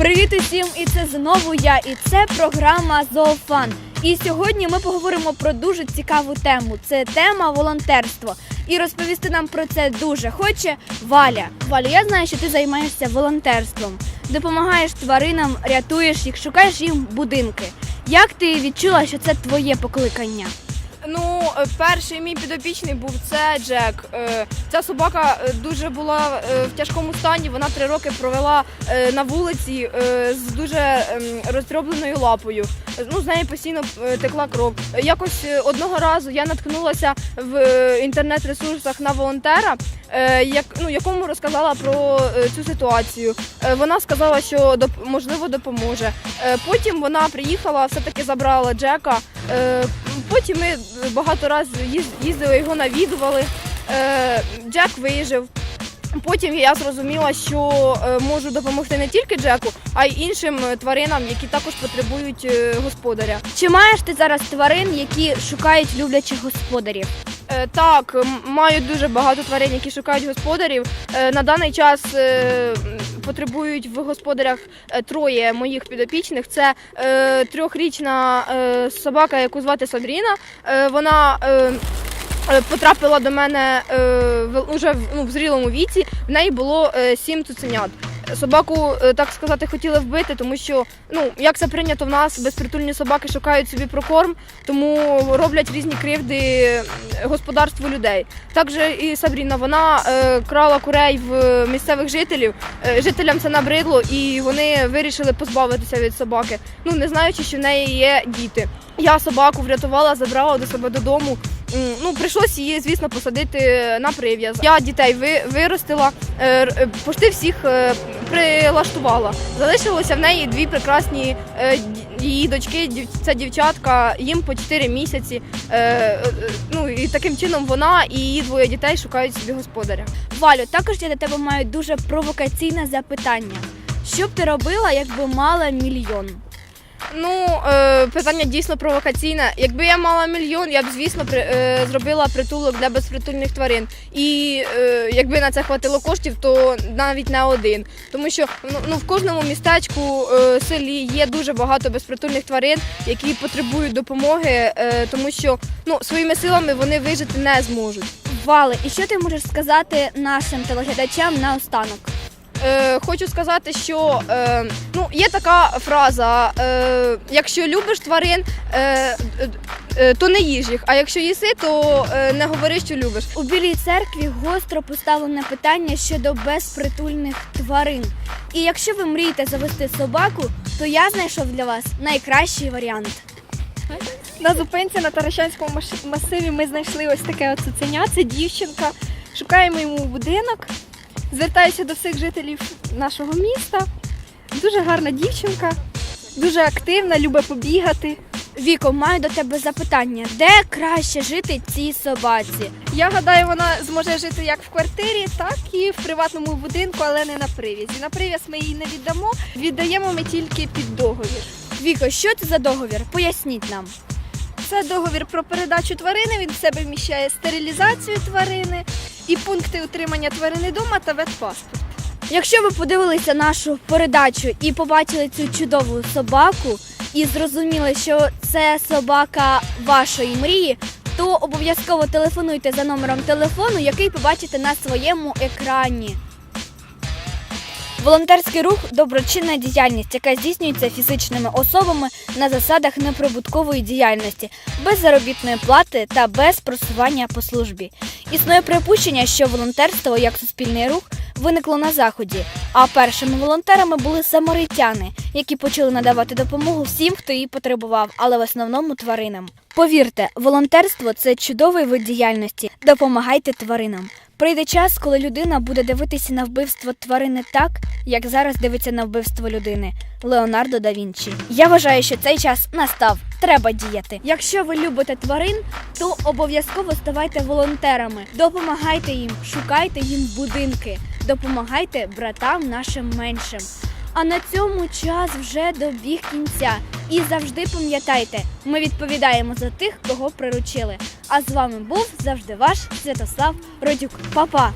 Привіт усім! І це знову я. І це програма Зоофан. І сьогодні ми поговоримо про дуже цікаву тему. Це тема волонтерство. І розповісти нам про це дуже хоче Валя. Валя, я знаю, що ти займаєшся волонтерством. Допомагаєш тваринам, рятуєш їх, шукаєш їм будинки. Як ти відчула, що це твоє покликання? Ну, перший мій підопічний був це Джек. Е, Ця собака е, дуже була е, в тяжкому стані. Вона три роки провела е, на вулиці е, з дуже ем, роздробленою лапою. Е, Ну, з неї постійно е, текла кров. Е, Якось е, одного разу я наткнулася в е, інтернет-ресурсах на волонтера, е, як, ну, якому розказала про е, цю ситуацію. Е, Вона сказала, що можливо допоможе. Е, Потім вона приїхала, все-таки забрала Джека. Е, Потім ми багато разів їздили, його навідували. Е, Джек вижив. Потім я зрозуміла, що е, можу допомогти не тільки Джеку, а й іншим тваринам, які також потребують господаря. Чи маєш ти зараз тварин, які шукають люблячих господарів? Е, Так, маю дуже багато тварин, які шукають господарів. Е, На даний час е, потребують в господарях троє моїх підопічних. Це трьохрічна собака, яку звати Сабріна. Е, Вона потрапила до мене е, в- уже в, ну, зрілому віці. В неї було сім цуценят. Собаку, е, так сказати, хотіли вбити, тому що ну як це прийнято в нас, безпритульні собаки шукають собі прокорм, тому роблять різні кривди господарству людей. Також і Сабріна вона е, крала курей в місцевих жителів. Е, жителям це набридло, і вони вирішили позбавитися від собаки. Ну не знаючи, що в неї є діти. Я собаку врятувала, забрала до себе додому. Ну, прийшлось її, звісно, посадити на прив'яз. Я дітей ви, виростила, е, пошти всіх прилаштувала. Залишилося в неї дві прекрасні е, її дочки, дів- це дівчатка, їм по 4 місяці. Е, е, Ну і таким чином вона і її двоє дітей шукають собі господаря. Валю, також я до тебе маю дуже провокаційне запитання. Що б ти робила, якби мала мільйон? Ну, е, питання дійсно провокаційне. Якби я мала мільйон, я б, звісно, при, е, зробила притулок для безпритульних тварин. І е, якби на це хватило коштів, то навіть не один. Тому що ну, ну, в кожному містечку, е, селі є дуже багато безпритульних тварин, які потребують допомоги, е, тому що ну, своїми силами вони вижити не зможуть. Вале, і що ти можеш сказати нашим телеглядачам наостанок? Е, хочу сказати, що е, ну, є така фраза: е, якщо любиш тварин, е, е, то не їж їх, а якщо їси, то е, не говори, що любиш. У Білій церкві гостро поставлене питання щодо безпритульних тварин. І якщо ви мрієте завести собаку, то я знайшов для вас найкращий варіант. На зупинці на Таращанському масиві ми знайшли ось таке от цуценя. Це дівчинка. Шукаємо йому будинок. Звертаюся до всіх жителів нашого міста. Дуже гарна дівчинка, дуже активна, любить побігати. Віко, маю до тебе запитання: де краще жити цій собаці? Я гадаю, вона зможе жити як в квартирі, так і в приватному будинку, але не на прив'язі. На прив'яз ми її не віддамо. Віддаємо ми тільки під договір. Віко, що це за договір? Поясніть нам. Це договір про передачу тварини. Він в себе вміщає стерилізацію тварини і пункти утримання тварини дома та ветпаспорт. Якщо ви подивилися нашу передачу і побачили цю чудову собаку, і зрозуміли, що це собака вашої мрії, то обов'язково телефонуйте за номером телефону, який побачите на своєму екрані. Волонтерський рух доброчинна діяльність, яка здійснюється фізичними особами на засадах неприбуткової діяльності, без заробітної плати та без просування по службі. Існує припущення, що волонтерство як суспільний рух виникло на заході, а першими волонтерами були самаритяни, які почали надавати допомогу всім, хто її потребував, але в основному тваринам. Повірте, волонтерство це чудовий вид діяльності. Допомагайте тваринам. Прийде час, коли людина буде дивитися на вбивство тварини так, як зараз дивиться на вбивство людини. Леонардо да Вінчі. Я вважаю, що цей час настав. Треба діяти. Якщо ви любите тварин, то обов'язково ставайте волонтерами. Допомагайте їм, шукайте їм будинки, допомагайте братам нашим меншим. А на цьому час вже добіг кінця. І завжди пам'ятайте, ми відповідаємо за тих, кого приручили. А з вами був завжди ваш Святослав Родюк. Па-па!